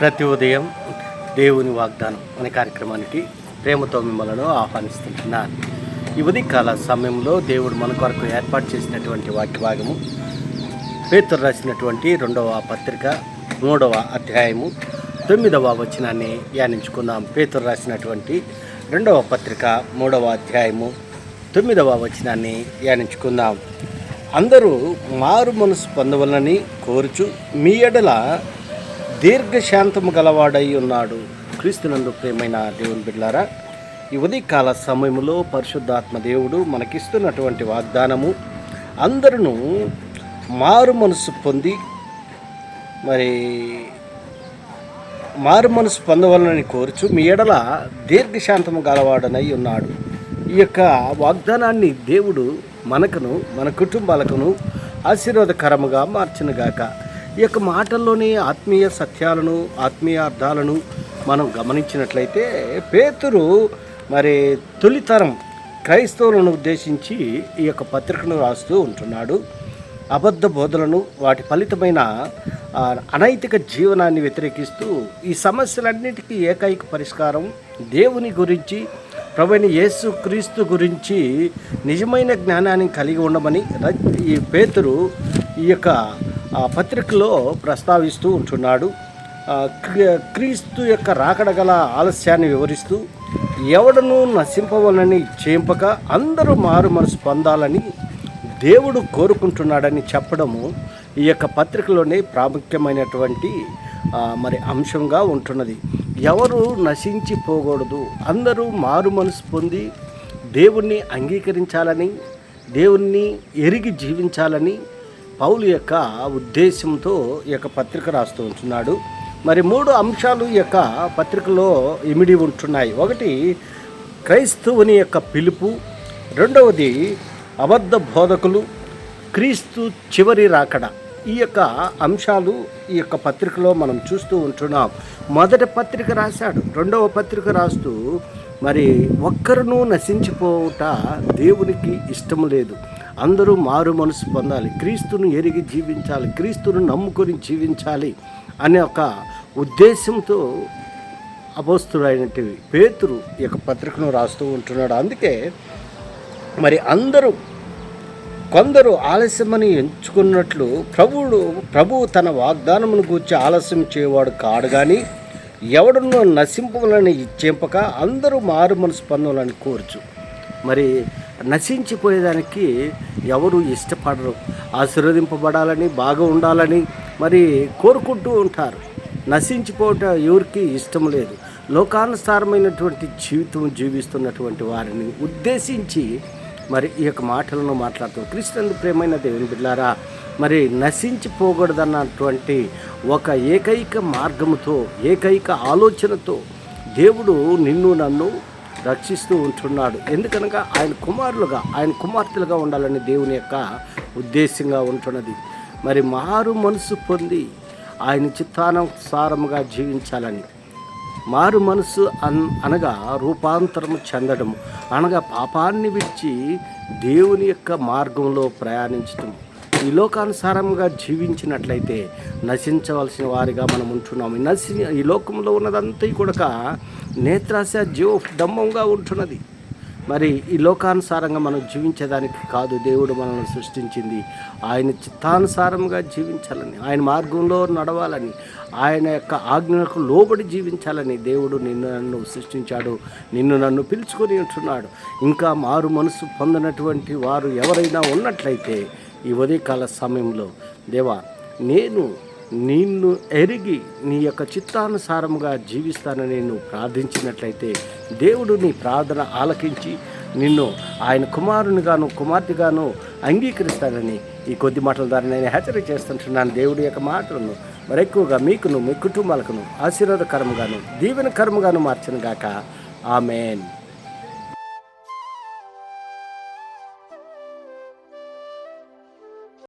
ప్రతి ఉదయం దేవుని వాగ్దానం అనే కార్యక్రమానికి ప్రేమతో మిమ్మల్ని ఆహ్వానిస్తున్నాను ఈ ఉదయకాల సమయంలో దేవుడు మన కొరకు ఏర్పాటు చేసినటువంటి వాక్య భాగము పేతురు రాసినటువంటి రెండవ పత్రిక మూడవ అధ్యాయము తొమ్మిదవ వచనాన్ని ధ్యానించుకుందాం. పేతురు రాసినటువంటి రెండవ పత్రిక మూడవ అధ్యాయము తొమ్మిదవ వచనాన్ని ధ్యానించుకుందాం. అందరూ మారు మనసు పొందవలని కోరుచు మీ ఎడల దీర్ఘశాంతము గలవాడై ఉన్నాడు. క్రీస్తునందు ప్రేమైన దేవుని బిడ్లారా ఈ ఉదయకాల సమయంలో పరిశుద్ధాత్మ దేవుడు మనకిస్తున్నటువంటి వాగ్దానము అందరూ మారు మనసు పొంది మరి మారు మనసు పొందవలనని కోరుచు మీ ఎడల దీర్ఘశాంతము గలవాడనై ఉన్నాడు. ఈ యొక్క వాగ్దానాన్ని దేవుడు మనకును మన కుటుంబాలకును ఆశీర్వాదకరముగా మార్చినగాక ఈ యొక్క మాటల్లోని ఆత్మీయ సత్యాలను ఆత్మీయ అర్థాలను మనం గమనించినట్లయితే పేతురు మరి తొలితరం క్రైస్తవులను ఉద్దేశించి ఈ యొక్క పత్రికను రాస్తూ ఉంటున్నాడు. అబద్ధ బోధలను వాటి ఫలితమైన అనైతిక జీవనాన్ని వ్యతిరేకిస్తూ ఈ సమస్యలన్నిటికీ ఏకైక పరిష్కారం దేవుని గురించి ప్రభువైన యేసు క్రీస్తు గురించి నిజమైన జ్ఞానాన్ని కలిగి ఉండమని ఈ పేతురు ఈ యొక్క పత్రికలో ప్రస్తావిస్తూ ఉంటున్నాడు. క్రీస్తు యొక్క రాకడ గల ఆలస్యాన్ని వివరిస్తూ ఎవడను నశింపవలని చేంపక అందరూ మారు మనసు పొందాలని దేవుడు కోరుకుంటున్నాడని చెప్పడము ఈ యొక్క పత్రికలోనే ప్రాముఖ్యమైనటువంటి మరి అంశంగా ఉంటున్నది. ఎవరు నశించిపోకూడదు. అందరూ మారు మనసు పొంది దేవుణ్ణి అంగీకరించాలని దేవుణ్ణి ఎరిగి జీవించాలని పౌలు యొక్క ఉద్దేశంతో ఈ యొక్క పత్రిక రాస్తూ ఉంటున్నాడు. మరి మూడు అంశాలు ఈ యొక్క పత్రికలో ఇమిడి ఉంటున్నాయి. ఒకటి క్రైస్తవుని యొక్క పిలుపు. రెండవది అబద్ధ బోధకులు. క్రీస్తు చివరి రాకడ. ఈ యొక్క అంశాలు ఈ యొక్క పత్రికలో మనం చూస్తూ ఉంటున్నాం. మొదటి పత్రిక రాశాడు. రెండవ పత్రిక రాస్తూ మరి ఒక్కరును నశించిపోవుట దేవునికి ఇష్టం లేదు. అందరూ మారు మనసు పొందాలి. క్రీస్తును ఎరిగి జీవించాలి. క్రీస్తును నమ్ముకొని జీవించాలి అనే ఒక ఉద్దేశంతో అపోస్తుడైనటివి పేతురు ఈ యొక్క పత్రికను రాస్తూ ఉంటున్నాడు. అందుకే మరి అందరూ కొందరు ఆలస్యమని ఎంచుకున్నట్లు ప్రభువుడు ప్రభువు తన వాగ్దానమును గూర్చి ఆలస్యం చేయవాడు కాడు కానీ ఎవడను నశింపవలని ఇచ్చేంపక అందరూ మారు మనసు పొందాలని కోరుచు. మరి నశించిపోయేదానికి ఎవరు ఇష్టపడరు. ఆశీర్వదింపబడాలని బాగా ఉండాలని మరి కోరుకుంటూ ఉంటారు. నశించిపోవటం ఎవరికి ఇష్టం లేదు. లోకానుసారమైనటువంటి జీవితం జీవిస్తున్నటువంటి వారిని ఉద్దేశించి మరి ఈ యొక్క మాటలను మాట్లాడుతూ క్రిస్టియన్ ప్రేమైన దేవుని బిడ్డారా మరి నశించిపోకూడదన్నటువంటి ఒక ఏకైక మార్గముతో ఏకైక ఆలోచనతో దేవుడు నిన్ను నన్ను రక్షిస్తూ ఉంటున్నాడు. ఎందుకనగా ఆయన కుమారులుగా ఆయన కుమార్తెలుగా ఉండాలని దేవుని యొక్క ఉద్దేశంగా ఉంటున్నది. మరి మారు మనసు పొంది ఆయన చిత్తానుసారముగా జీవించాలని. మారు మనసు అన్ అనగా రూపాంతరము చెందడము. అనగా పాపాన్ని విడిచి దేవుని యొక్క మార్గంలో ప్రయాణించటం ఈ లోకానుసారంగా జీవించినట్లయితే నశించవలసిన వారిగా మనం ఉంటున్నాము. నశి ఈ లోకంలో ఉన్నదంతా కూడా నేత్రాశ జీవ డంబంగా ఉంటున్నది. మరి ఈ లోకానుసారంగా మనం జీవించేదానికి కాదు దేవుడు మనల్ని సృష్టించింది. ఆయన చిత్తానుసారంగా జీవించాలని ఆయన మార్గంలో నడవాలని ఆయన యొక్క ఆజ్ఞలకు లోబడి జీవించాలని దేవుడు నిన్ను నన్ను సృష్టించాడు నిన్ను నన్ను పిలుచుకొని ఉంటున్నాడు. ఇంకా మారు మనసు పొందినటువంటి వారు ఎవరైనా ఉన్నట్లయితే ఈ ఉదయకాల సమయంలో దేవా నేను నిన్ను ఎరిగి నీ యొక్క చిత్తానుసారముగా జీవిస్తానని నువ్వు ప్రార్థించినట్లయితే దేవుడు నీ ప్రార్థన ఆలకించి నిన్ను ఆయన కుమారునిగాను కుమార్తెగాను అంగీకరిస్తానని ఈ కొద్ది మాటల ద్వారా నేను హెచ్చరిక చేస్తుంటున్నాను. దేవుడి యొక్క మాటలను మరెక్కువగా మీకును మీ కుటుంబాలకును ఆశీర్వాదకరముగాను దీవెనకరముగాను మార్చను గాక ఆమెన్.